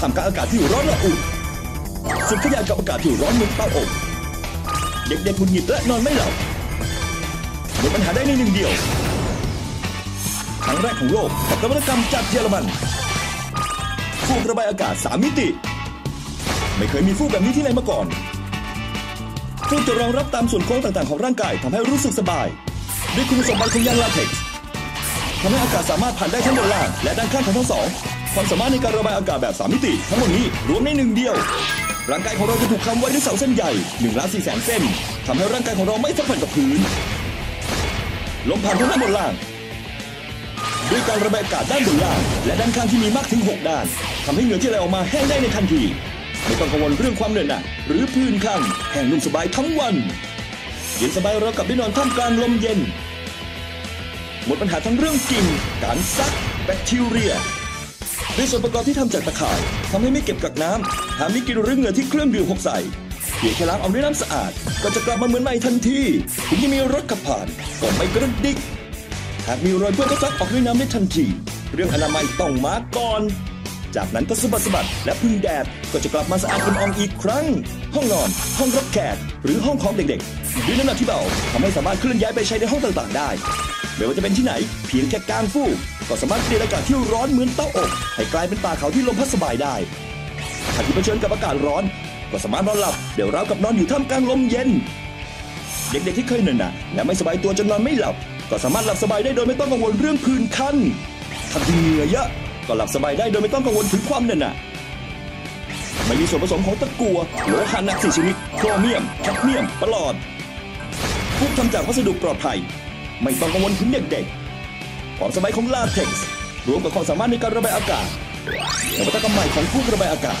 ทำกลางอากาศที่ร้อนระอุสุดขยะกับอากาศที่ร้อนมือนเตาอบเด็กๆหงุดหงิดและนอนไม่หลับหมดปัญหาได้ในหนึ่งเดียวครั้งแรกของโลกกับนวัตกรรมจากเยอรมันฟูกระบายอากาศ3มิติ ไม่เคยมีฟูกแบบนี้ที่ไหนมาก่อนฟูกจะรองรับตามส่วนโค้งต่างๆของร่างกายทำให้รู้สึกสบาย ด้วยคุณสมบัติของยางลาเท็กซ์ทำให้อากาศสามารถผ่านได้ทั้งด้านล่างและด้านข้างของทั้งสอง ความสามารถในการระบายอากาศแบบ 3 มิติ ทั้งหมดนี้รวมในหนึ่งเดียว ร่างกายของเราจะถูกค้ำไว้ด้วยเสาเส้นใหญ่1ล้าน4แสนเส้นทำให้ร่างกายของเราไม่สัมผัสกับพื้น ลมผ่านทั้งด้านบนล่าง ด้วยการระบายอากาศด้านบนล่าง และด้านข้างที่มีมากถึง 6 ด้านทำให้เหงื่อที่ไหลออกมาแห้งได้ในทันทีไม่ต้องกังวลเรื่องความเหนื่อยหนักหรือพื้นข้างแห้งนุ่มสบายทั้งวัน เย็นสบายเรากับได้นอนท่ามกลางลมเย็น หมดปัญหาทั้งเรื่องกลิ่นการซัก แบคทีเรีย ด้วยส่วนประกอบที่ทำจากตะข่ายทำให้ไม่เก็บกักน้ำหากมีกลิ่นหรือเหงื่อที่เครื่องดื่มหกใส่เพียงแค่ล้างออกด้วยน้ำสะอาด ก็จะกลับมาเหมือนใหม่ทันทีถึงจะมีรถขับผ่านก็ไม่กระดิกหากมีรอยเปื้อนก็ซักออกด้วยน้ำได้ทันที เรื่องอนามัยต้องมาก่อน จากนั้นก็สะบัดสบัดและพึ่งแดดก็จะกลับมาสะอาดเป็นอองอีกครั้ง ห้องนอน ห้องรับแขกหรือห้องของเด็กๆด้วยน้ำหนักที่เบาทำให้สามารถเคลื่อนย้ายไปใช้ในห้องต่างๆได้ ไม่ว่าจะเป็นที่ไหน เพียงแค่กางฟูกก็สามารถเปลี่ยนอากาศที่ร้อนเหมือนเตาอบให้กลายเป็นป่าเขาที่ลมพัดสบายได้หากที่เผชิญกับอากาศร้อน ก็สามารถนอนหลับเดี๋ยวราวกับนอนอยู่ท่ามกลางลมเย็น เด็กๆที่เคยเหนื่อยหนักและไม่สบายตัวจนนอนไม่หลับ ก็สามารถหลับสบายได้โดยไม่ต้องกังวลเรื่องผื่นคันถ้าที่เหงื่อเยอะก็หลับสบายได้โดยไม่ต้องกังวลถึงความเหนื่อยหนักไม่มีส่วนผสมของตะกั่วโลหะหนักสี่ชนิดโครเมียมแคดเมียมปลอดพวกทำจากวัสดุปลอดภัย ไม่ต้องกังวลถึงเด็กๆความสบายของลาเท็กซ์รวมกับความสามารถในการระบายอากาศนวัตกรรมใหม่ของฟูกระบายอากาศ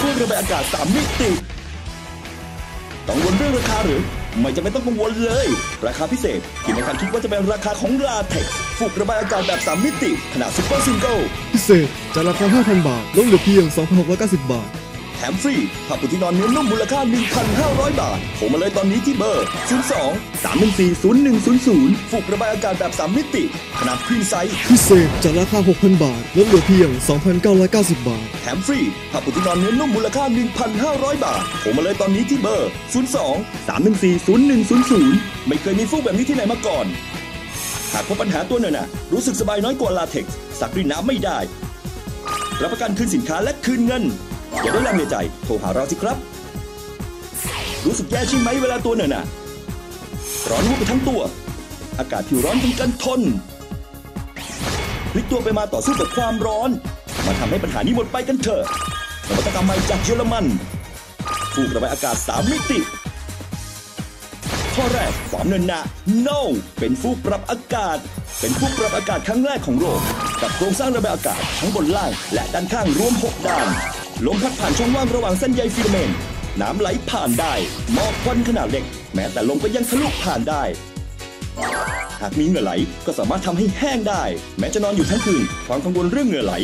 ฟูกระบายอากาศสามมิติกังวลเรื่องราคาหรือ ไม่จำเป็นต้องกังวลเลย ราคาพิเศษที่ไม่คาดคิดว่าจะเป็นราคาของลาเท็กซ์ฟูกระบายอากาศแบบ3มิติ ขนาดซุปเปอร์ซิงเกิลพิเศษจากราคา 5,000 บาทลดเหลือเพียง 2,690 บาท ถมฟรีผ้าปูที่นอนเนื้อนุ่มมูลค่า 1,500 บาทโทรมาเลยตอนนี้ที่เบอร์ 02 314 0100ฟูกระบายอากาศแบบ 3 มิติ ขนาดควีนไซส์พิเศษจากราคา 6,000 บาท ลดเหลือเพียง 2,990 บาท แถมฟรีผ้าปูที่นอนเนื้อนุ่มมูลค่า 1,500 บาทโทรมาเลยตอนนี้ที่เบอร์ 02 314 0100 ไม่เคยมีฟูกแบบนี้ที่ไหนมาก่อน หากพบปัญหาตัวเน่ะนะรู้สึกสบายน้อยกว่าลาเท็กซ์สักด้วยน้ำไม่ได้รับประกันคืนสินค้าและคืนเงิน อย่าได้ลังเลใจ โทรหาเราสิครับ รู้สึกแย่ใช่ไหมเวลาตัวเหน่ะนะร้อนวุบไปทั้งตัว อากาศที่ร้อนจนกันทนพลิกตัวไปมาต่อสู้กับความร้อน มาทำให้ปัญหานี้หมดไปกันเถอะนวัตกรรมใหม่จากเยอรมันฟูกระบายอากาศ 3 มิติ ข้อแรกความเนินหนะ no เป็นฟูกปรับอากาศ เป็นฟูกปรับอากาศครั้งแรกของโลกกับโครงสร้างระบายอากาศทั้งบนล่างและด้านข้างรวม 6 ด้าน ลมพัดผ่านช่องว่างระหว่างเส้นใยฟิลเมนต์น้ำไหลผ่านได้หมอกควันขนาดเล็ก แม้แต่ลมก็ยังทะลุผ่านได้ หากมีเหงื่อไหลก็สามารถทำให้แห้งได้ แม้จะนอนอยู่ทั้งคืนความกังวลเรื่องเหงื่อไหล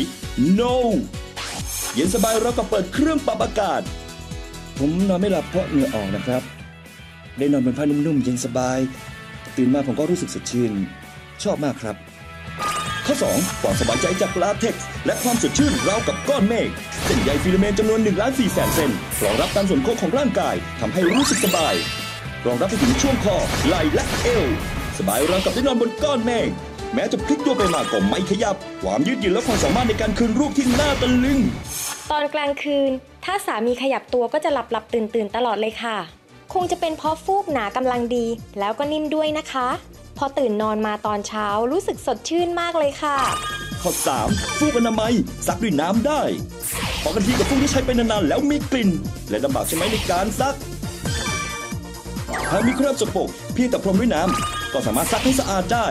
no เย็นสบายเราก็เปิดเครื่องปรับอากาศ ผมนอนไม่หลับเพราะเหงื่อออกนะครับ ได้นอนบนผ้านุ่มๆเย็นสบาย ตื่นมาผมก็รู้สึกสดชื่น ชอบมากครับ ข้อ 2 ความสบายใจจากลาเท็กซ์และความสดชื่นราวกับก้อนเมฆเส้นใยฟิลาเมนต์จำนวน1ล้าน4แสนเส้นรองรับตามส่วนโค้งของร่างกายทำให้รู้สึกสบาย รองรับไปถึงช่วงคอไหล่และเอว สบายราวกับได้นอนบนก้อนเมฆแม้จะพลิกตัวไปมาก็ไม่ขยับ ความยืดหยุ่นและความสามารถในการคืนรูปที่น่าตะลึง ตอนกลางคืน ถ้าสามีขยับตัวก็จะหลับหลับตื่นตื่นตลอดเลยค่ะ คงจะเป็นเพราะฟูกหนากำลังดี แล้วก็นิ่มด้วยนะคะ อตื่นนอนมาตอนเช้ารู้สึกสดชื่นมากเลยค่ะ ข้อ 3 ฟูกอนามัยซักด้วยน้ำได้พอกันทีกับฟูกที่ใช้ไปนานๆแล้วมีกลิ่น และลำบากใช่ไหมในการซักหากมีคราบสกปรกเพียงแต่พรมด้วยน้ำก็สามารถซักให้สะอาดได้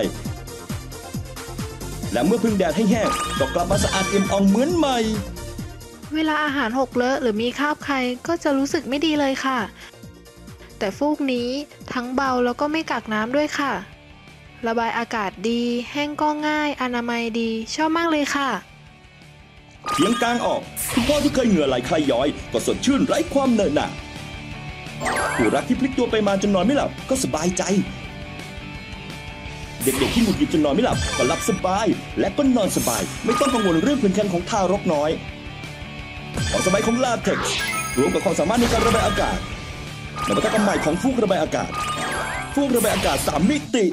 และเมื่อพึ่งแดดให้แห้งก็กลับมาสะอาดเอี่ยมอ่องเหมือนใหม่ เวลาอาหารหกเลอะหรือมีคราบใครก็จะรู้สึกไม่ดีเลยค่ะ แต่ฟูกนี้ทั้งเบาแล้วก็ไม่กักน้ำด้วยค่ะ ระบายอากาศดี แห้งก็ง่าย อนามัยดี ชอบมากเลยค่ะเพียงกลางออกคุณพ่อที่เคยเหงื่อไหลคลายย้อย ก็สดชื่นไร้ความเหนอะหนะผู้รักที่พลิกตัวไปมาจนนอนไม่หลับก็สบายใจ เด็กๆที่หงุดหงิดจนนอนไม่หลับก็หลับสบาย และก็นอนสบาย ไม่ต้องกังวลเรื่องผื่นคันของทารกน้อยความสบายของลาเท็กซ์รวมกับความสามารถในการระบายอากาศนวัตกรรมใหม่ของฟูกระบายอากาศฟูกระบายอากาศ3มิติ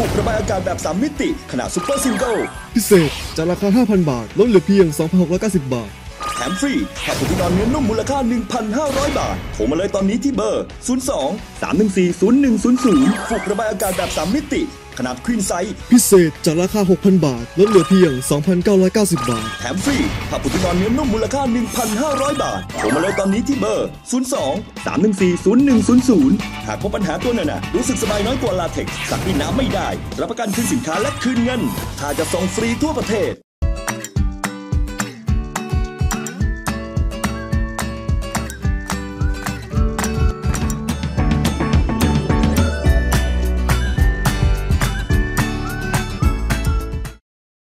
ฟูกระบายอากาศแบบ 3 มิติ ขนาดซุปเปอร์ซิงเกิลพิเศษจากราคา 5,000 บาท ลดเหลือเพียง 2,690 บาท มฟรีผ้าปูที่นอนเนื้อนุ่มมูลค่า 1,500 บาท โทรมาเลยตอนนี้ที่เบอร์ 02 314 0100ฟูกระบายอากาศแบบ 3 มิติ ขนาดควีนไซส์พิเศษจากราคา 6,000 บาท ลดเหลือเพียง 2,990 บาท แถมฟรีผ้าปูที่นอนเนื้อนุ่มมูลค่า 1,500 บาท โทรมาเลยตอนนี้ที่เบอร์ 02 314 0100 หากพบปัญหาตัวหนาๆรู้สึกสบายน้อยกว่าลาเท็กซ์สักด้วยน้ำไม่ได้ รับประกันคืนสินค้าและคืนเงินถ้าจะส่งฟรีทั่วประเทศ